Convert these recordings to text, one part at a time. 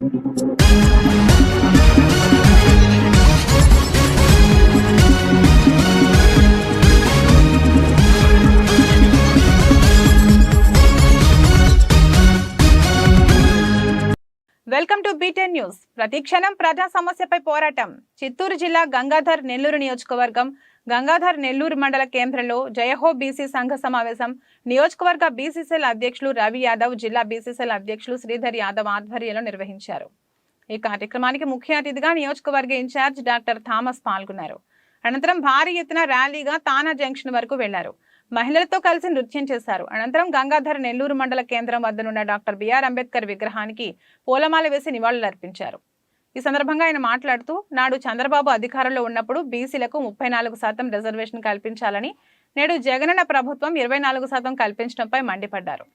Welcome to beaten news. ప్రతిక్షణం ప్రజా సమస్యపై పోరాటం. చిత్తూరు జిల్లా గంగాధర్ నెల్లూరు నియోజకవర్గం గంగాధర్ నెల్లూరు మండల కేంద్రంలో జయహో బీసీ సంఘ సమావేశం. నియోజకవర్గ బీసీసీఎల్ అధ్యక్షులు రవి యాదవ్ జిల్లా బీసీసీఎల్ అధ్యక్షులు శ్రీధర్ యాదవ్ ఆధ్వర్యంలో నిర్వహించారు. ఈ కార్యక్రమానికి ముఖ్య అతిథిగా నియోజకవర్గ ఇన్ఛార్జ్ డాక్టర్ థామస్ పాల్గొన్నారు. అనంతరం భారీ ఎత్తున ర్యాలీగా తానా జంక్షన్ వరకు వెళ్ళారు. మహిళలతో కలిసి నృత్యం చేశారు. అనంతరం గంగాధర్ నెల్లూరు మండల కేంద్రం వద్దనున్న డాక్టర్ బిఆర్ అంబేద్కర్ విగ్రహానికి పూలమాల వేసి నివాళులర్పించారు. ఈ సందర్భంగా ఆయన మాట్లాడుతూ నాడు చంద్రబాబు అధికారంలో ఉన్నప్పుడు బీసీలకు ముప్పై నాలుగు శాతం రిజర్వేషన్ కల్పించాలని నేడు జగనన్న ప్రభుత్వం ఇరవై నాలుగు శాతం కల్పించడంపై మండిపడ్డారు.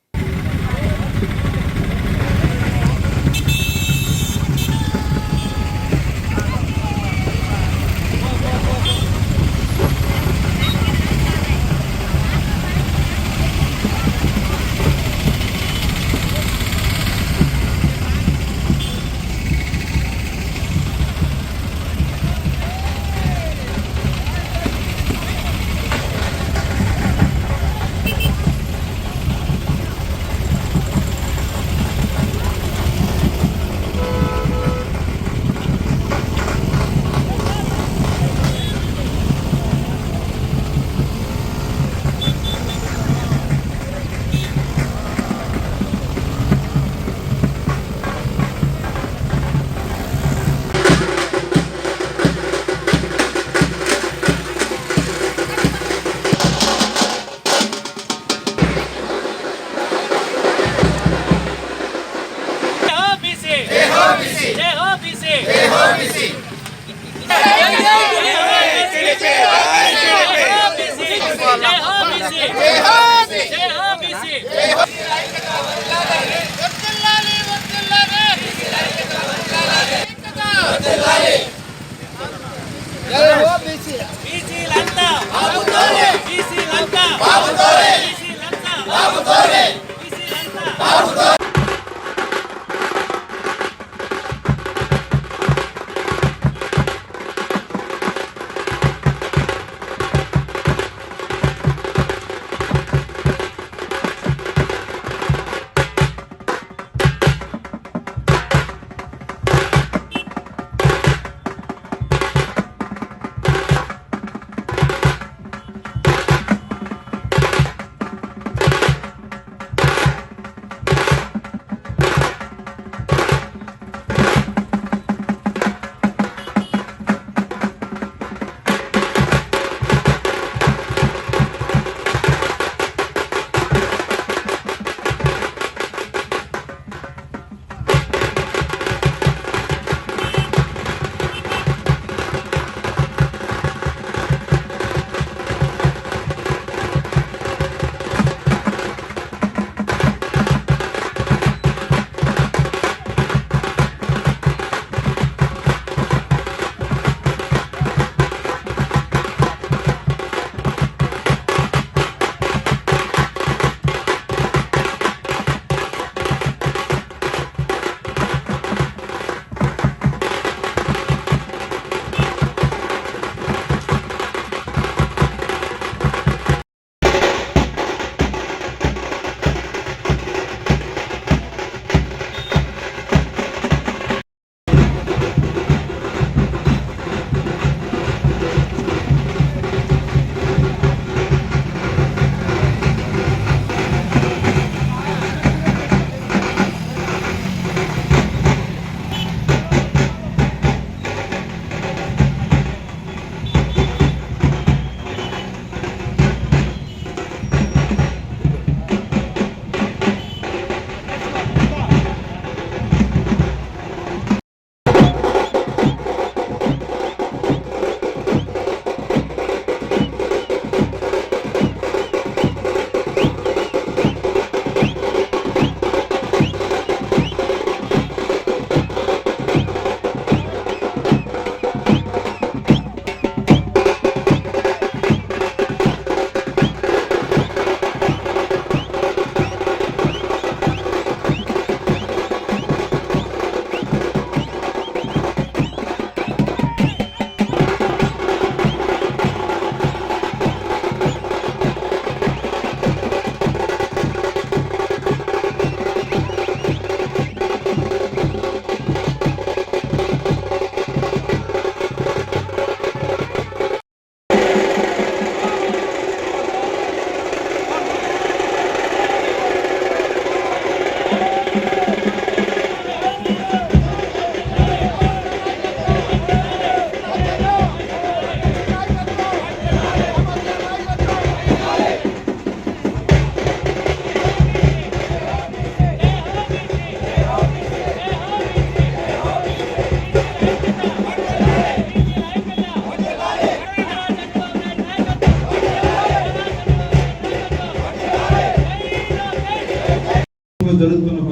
Errou-me sim! Errou-me sim!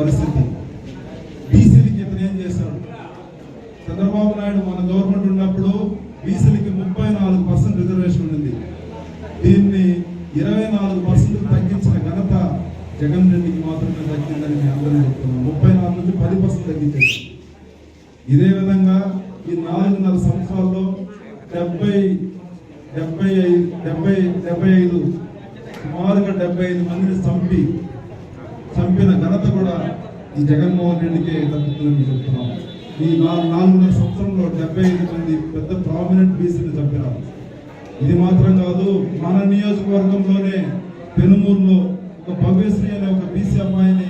పరిస్థితి. బీసీలకి ఇతను ఏం చేశాడు చంద్రబాబు నాయుడు మన గవర్నమెంట్ ఉన్నప్పుడు బీసీలకి ముప్పై నాలుగు పర్సెంట్ రిజర్వేషన్ ఉంది దీన్ని ఇరవై నాలుగు పర్సెంట్ తగ్గించిన ఘనత జగన్ రెడ్డికి మాత్రమే తగ్గిందని మేము అందరం చెప్తున్నాం. ముప్పై నాలుగు నుంచి పది పర్సెంట్ తగ్గించారు. ఇదే విధంగా ఈ నాలుగున్నర సంవత్సరాల్లో డెబ్బై డెబ్బై ఐదు డెబ్బై డెబ్బై ఐదు సుమారుగా డెబ్బై ఐదు మందిని చంపి చంపిన ఘనత కూడా ఈ జగన్మోహన్ రెడ్డికే తగ్గుతుందని చెప్తున్నాం. ఈ నాలుగున్నర సంవత్సరంలో డెబ్బై ఐదు మంది పెద్ద ప్రామినెంట్ బీసీని చంపినారు. ఇది మాత్రం కాదు మన నియోజకవర్గంలోనే పెనుమూరులో ఒక భవ్యశ్రీ అనే ఒక బీసీ అమ్మాయిని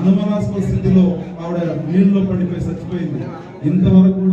అనుమానాస్పద స్థితిలో ఆవిడ నీళ్ళలో పడిపోయి చచ్చిపోయింది. ఇంతవరకు